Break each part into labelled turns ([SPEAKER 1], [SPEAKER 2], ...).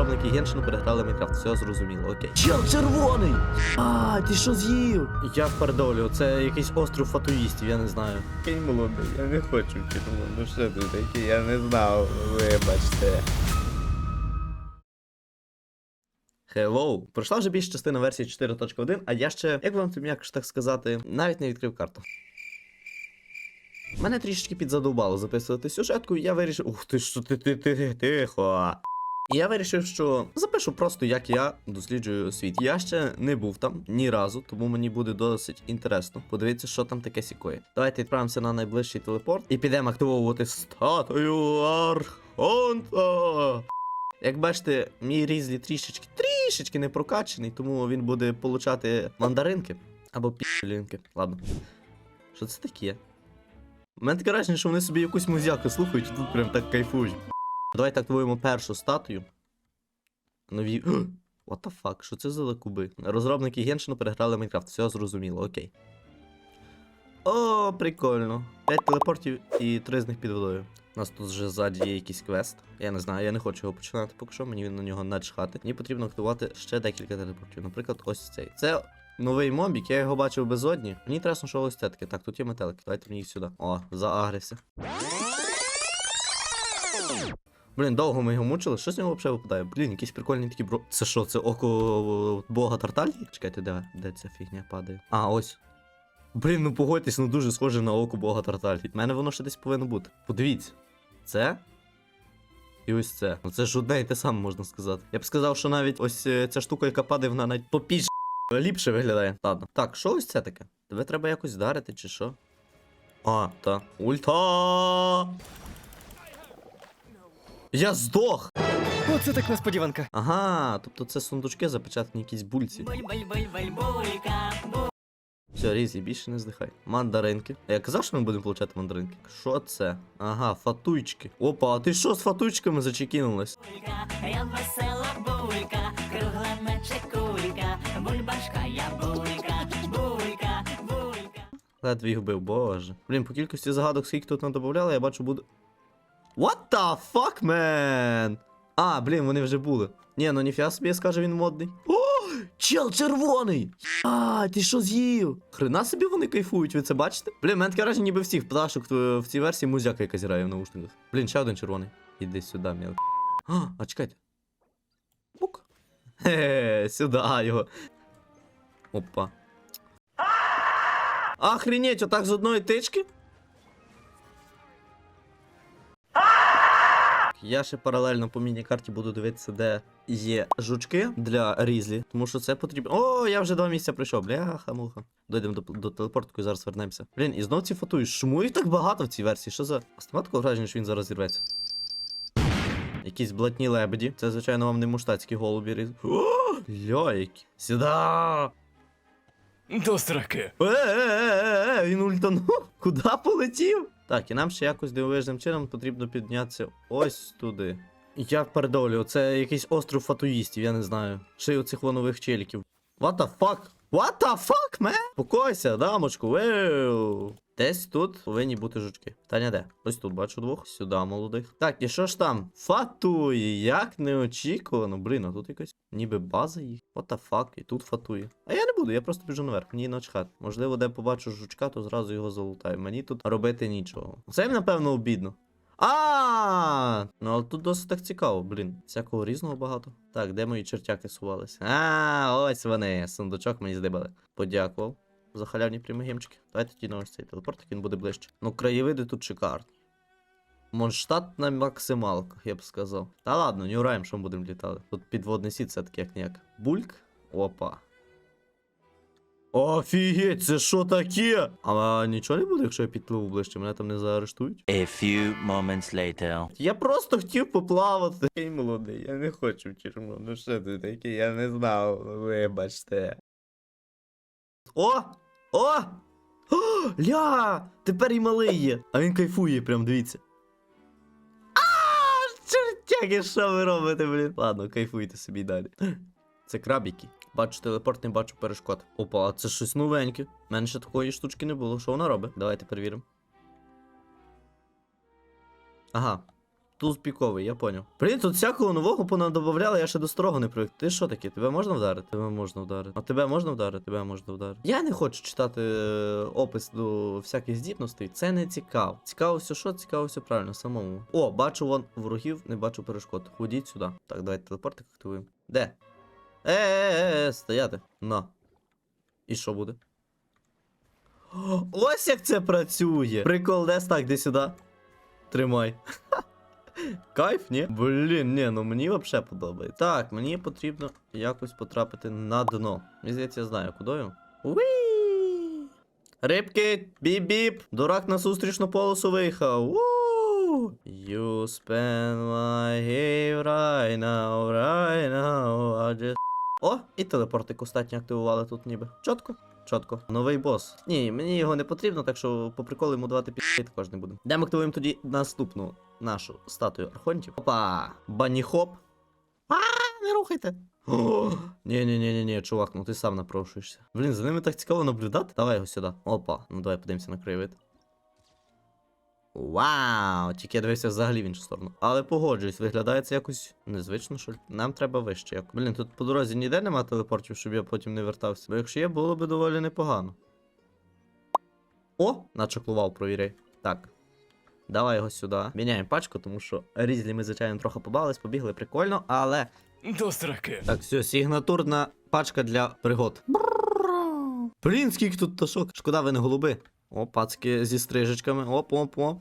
[SPEAKER 1] Розробники Геншину переграли Майнкрафт. Все зрозуміло, окей. Чел червоний! А, ти що з'їв? Я пердолю, це якийсь остров фатуїстів, я не знаю.
[SPEAKER 2] Кінь молодий, я не хочу в. Ну що ти такий, я не знав, вибачте.
[SPEAKER 1] Hello! Пройшла вже більша частина версії 4.1, а я ще, як вам м'яко так сказати, навіть не відкрив карту. Мене трішечки підзадовбало записувати сюжетку, і я вирішив. Ух ти що ти ти ти ти тихо. І я вирішив, що запишу просто, як я досліджую світ. Я ще не був там ні разу, тому мені буде досить інтересно. Подивіться, що там таке сікоє. Давайте відправимося на найближчий телепорт і підемо активовувати статую Архонта. Як бачите, мій різлі трішечки трішечки не прокачаний, тому він буде получати мандаринки або пілінки. Ладно. Що це таке? У мене таке враження, що вони собі якусь музяку слухають тут прям так кайфують. Давайте активуємо першу статую. Нові. What the fuck? Що це за куби? Розробники Геншину переграли Майнкрафт. Все зрозуміло, окей. О, прикольно. 5 телепортів і 3 з них під водою. У нас тут вже ззаді є якийсь квест. Я не знаю, я не хочу його починати поки що, мені на нього начхати. Мені потрібно активувати ще декілька телепортів. Наприклад, ось цей. Це новий мобік, я його бачив безодні. Мені інтересно, що ось це таке. Так, тут є метелики. Давайте мені їх сюди. О, заагрився. Блін, довго ми його мучили. Що з нього взагалі випадає? Блін, якісь прикольні такі бро. Це що, це око бога Тарталії? Чекайте, де, де ця фігня падає? А, ось. Блін, ну погодьтесь, ну дуже схоже на око бога Тарталії. У мене воно ще десь повинно бути. Подивіться. Це. І ось це. Ну це ж одне і те саме можна сказати. Я б сказав, що навіть ось е, ця штука, яка падає, вона навіть попіч ліпше виглядає. Ладно. Так, що ось це таке? Тебе треба якось вдарити, чи що? А, та. Ульта! Я здох!
[SPEAKER 3] Оце так несподіванка.
[SPEAKER 1] Ага, тобто це сундучки запечатані якісь бульці. Все, Різі, більше не здихай. Мандаринки. А Я казав, що ми будемо получати мандаринки. Що це? Ага, фатуйчики. Опа, а ти що з фатуйчиками зачекинулась?
[SPEAKER 4] Я весела булька, кругла мече кулька, бульбашка я булька, булька, булька.
[SPEAKER 1] Ледве їх вбив, боже. Блін, по кількості загадок, скільки тут нам додавали, я бачу буде. What the fuck, man? А, блін, вони вже були. Ні, ну ніфіга собі, я скажу, він модний. О, чел червоний! А, ти що з'їв? Хрена собі вони кайфують, ви це бачите? Блін, мене таке враження, ніби всіх пташок в цій версії музяка якась грає в наушниках. Блін, ще один червоний. Іди сюди, мел. А, а чекайте. Бук. Хе, сюди його. Опа. Охренеть, отак з одної тички? Я ще паралельно по міні-карті буду дивитися, де є жучки для різлі, тому що це потрібно. О, я вже два місця пройшов. Бляха-муха. Дойдемо до, до телепортку і зараз вернемося. Блін, і знов ці фотують. Чому їх так багато в цій версії? Що за. Астема враження, що він зараз зірветься. Якісь блатні лебеді. Це, звичайно, вам не муштацькі голубі різ. Льойки. Сюда!
[SPEAKER 3] До сраки.
[SPEAKER 1] Е-е-е, він ультанув. Куди полетів? Так, і нам ще якось дивовижним чином потрібно піднятися ось туди. Я передовлю, це якийсь остров фатуїстів, я не знаю. Чи оцих вонових челіків. What the fuck? What the fuck, man? Покойся, дамочку, веу. Десь тут повинні бути жучки. Таня де? Ось тут бачу двох. Сюди молодих. Так, і що ж там? Фатує, як неочікувано. Блін, а тут якась ніби база їх. What the fuck? І тут фатує. А я не буду, я просто біжу наверх, мені начхати. Можливо, де побачу жучка, то зразу його залутаю. Мені тут робити нічого. Це їм, напевно, обідно. А, ну але тут досить так цікаво, блін. Всякого різного багато. Так, де мої чертяки сувалися? А, ось вони. Сундучок мені здибали. Подякував за халявні прямогімчики. Давайте тоді на цей телепорт, він буде ближче. Ну, краєвиди тут шикарні. Монштадт на максималках, я б сказав. Та ладно, не ураємо, що ми будемо літати. Тут підводний сіт все-таки як ніяк. Бульк. Опа. Офігеть, це що таке? А нічого не буде, якщо я підпливу ближче, мене там не заарештують.
[SPEAKER 5] A few moments later.
[SPEAKER 1] Я просто хотів поплавати.
[SPEAKER 2] Кінь молодий, я не хочу в тюрму. Ну що ти такий, я не знав, вибачте.
[SPEAKER 1] О! О! О! Ля! Тепер і малий є. А він кайфує, прям дивіться. А! Чертяки, що ви робите, блін? Ладно, кайфуйте собі далі. Це крабіки. Бачу телепорт, не бачу перешкод. Опа, а це щось новеньке. Менше такої штучки не було. Що вона робить? Давайте перевіримо. Ага. туз піковий, я поняв. Блін, тут всякого нового понадобавляли, я ще до старого не привик. Ти що таке? Тебе можна вдарити? Тебе можна вдарити. А тебе можна вдарити? Тебе можна вдарити. Я не хочу читати е, опис до всяких здібностей. Це не цікаво. Цікаво все, що цікаво все правильно, самому. О, бачу вон ворогів, не бачу перешкод. Ходіть сюди. Так, давайте телепортик активуємо. Де? Е-е-е, стояти. На. І що буде? Ось як це працює! Прикол, десь так, де сюди. Тримай. Кайф, ні? Блін, ні, ну мені взагалі подобається. Так, мені потрібно якось потрапити на дно. Мені здається, я знаю, кудою. Уі! Рибки, біп-біп! Дурак на зустрічну полосу виїхав. Вуу! You spend my game right now, right now. I just... О, і телепортик остатньо активували тут ніби. Чотко. Чотко. Новий бос. Ні, мені його не потрібно, так що по приколу йому давати пі також не будемо. Йдемо активуємо тоді наступну нашу статую архонтів. Опа! Баніхоп. А, не рухайте. Ні, ні, ні, ні, ні, чувак, ну ти сам напрошуєшся. Блін, за ними так цікаво наблюдати. Давай його сюди. Опа, ну давай подивимося на краєвид. Вау! Тільки я дивився взагалі в іншу сторону. Але погоджуюсь, виглядає це якось незвично, що нам треба вище. Як... Блін, тут по дорозі ніде нема телепортів, щоб я потім не вертався. Бо якщо є, було б доволі непогано. О, начаклував, провіряй. Так. Давай його сюди. Міняємо пачку, тому що різлі ми, звичайно, трохи побавились, побігли прикольно, але.
[SPEAKER 3] До сраки.
[SPEAKER 1] Так, все, сигнатурна пачка для пригод. Блін, скільки тут ташок. Шкода, ви не голуби. О, зі стрижечками. Оп, оп, оп.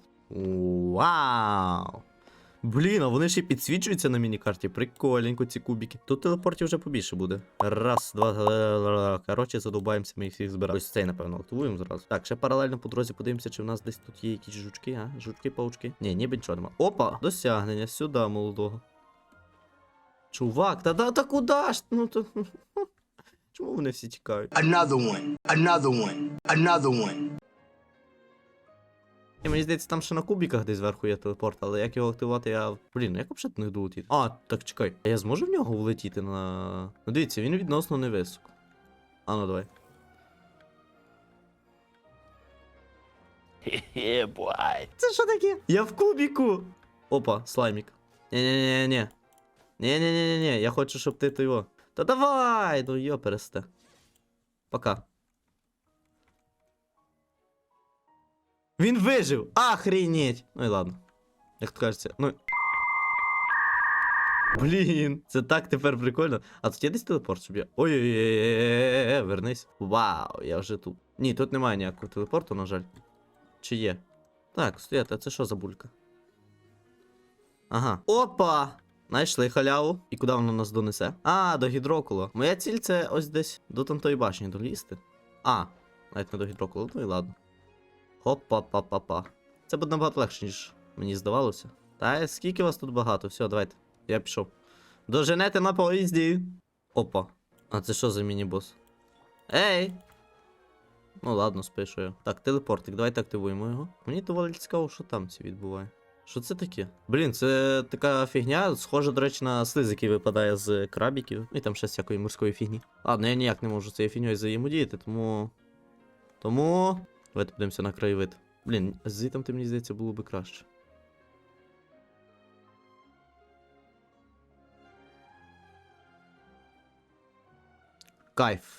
[SPEAKER 1] Вау! Блін, а вони ще підсвічуються на міні-карті. Приколенько ці кубики. Тут телепортів вже побільше буде. Раз, два. Коротше, задовбаємося, ми їх всіх збираємо. Ось цей, напевно, активуємо зразу. Так, ще паралельно по дорозі подивимося, чи в нас десь тут є якісь жучки, а? Жучки, паучки. Ні, ніби нічого нема. Опа! Досягнення, сюди, молодого. Чувак, та да та куди ж? Ну то. Чому вони всі тікають?
[SPEAKER 6] Another one. Another one. Another one.
[SPEAKER 1] І мені здається, там ще на кубіках десь зверху є телепорт, але як його активувати, я. Блін, як взагалі до них долетіти? А, так чекай. А я зможу в нього влетіти на. Ну дивіться, він відносно невисоко. А ну давай.
[SPEAKER 5] yeah, boy.
[SPEAKER 1] Це що таке? Я в кубіку! Опа, слаймік. Ні-ні-ні-ні. Ні-ні-ні-ні, я хочу, щоб ти то його. Та давай! Ну йо, пересте. Пока. Він вижив! Охренеть! Ну і ладно. Як то кажеться, ну. Блін, це так тепер прикольно. А тут є десь телепорт, щоб я. Ой-ой-ой, вернись. Вау, я вже тут. Ні, тут немає ніякого телепорту, на жаль. Чи є? Так, стояти, а це що за булька? Ага. Опа! Знайшли халяву. І куди воно нас донесе? А, до гідрокула. Моя ціль це ось десь до тамтої башні долізти. А, навіть не до гідрокула, ну і ладно. Хопа-па-па-па. Це буде набагато легше, ніж мені здавалося. Та скільки вас тут багато? Все, давайте. Я пішов. Доженете на поїзді. Опа. А це що за міні-бос? Ей! Ну ладно, спишу. Так, телепортик, давайте активуємо його. Мені доволі цікаво, що там це відбуває. Що це таке? Блін, це така фігня, схожа, до речі, на слиз, який випадає з крабіків. І там ще з всякої морської фігні. Ладно, я ніяк не можу цією фігньою взаємодіяти, тому. Тому. Давайте подивимося на краєвид. Блін, звітом ти мені здається було би краще. Кайф.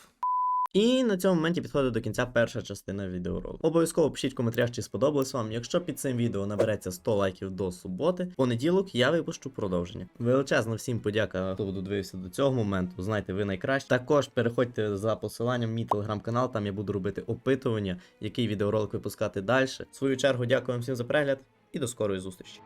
[SPEAKER 1] І на цьому моменті підходить до кінця перша частина відеоролику. Обов'язково пишіть в коментарях, чи сподобалось вам. Якщо під цим відео набереться 100 лайків до суботи, в понеділок я випущу продовження. Величезно всім подяка, хто додивився до цього моменту. Знайте, ви найкращі. Також переходьте за посиланням в мій телеграм-канал, там я буду робити опитування, який відеоролик випускати далі. В свою чергу, дякую вам всім за перегляд і до скорої зустрічі.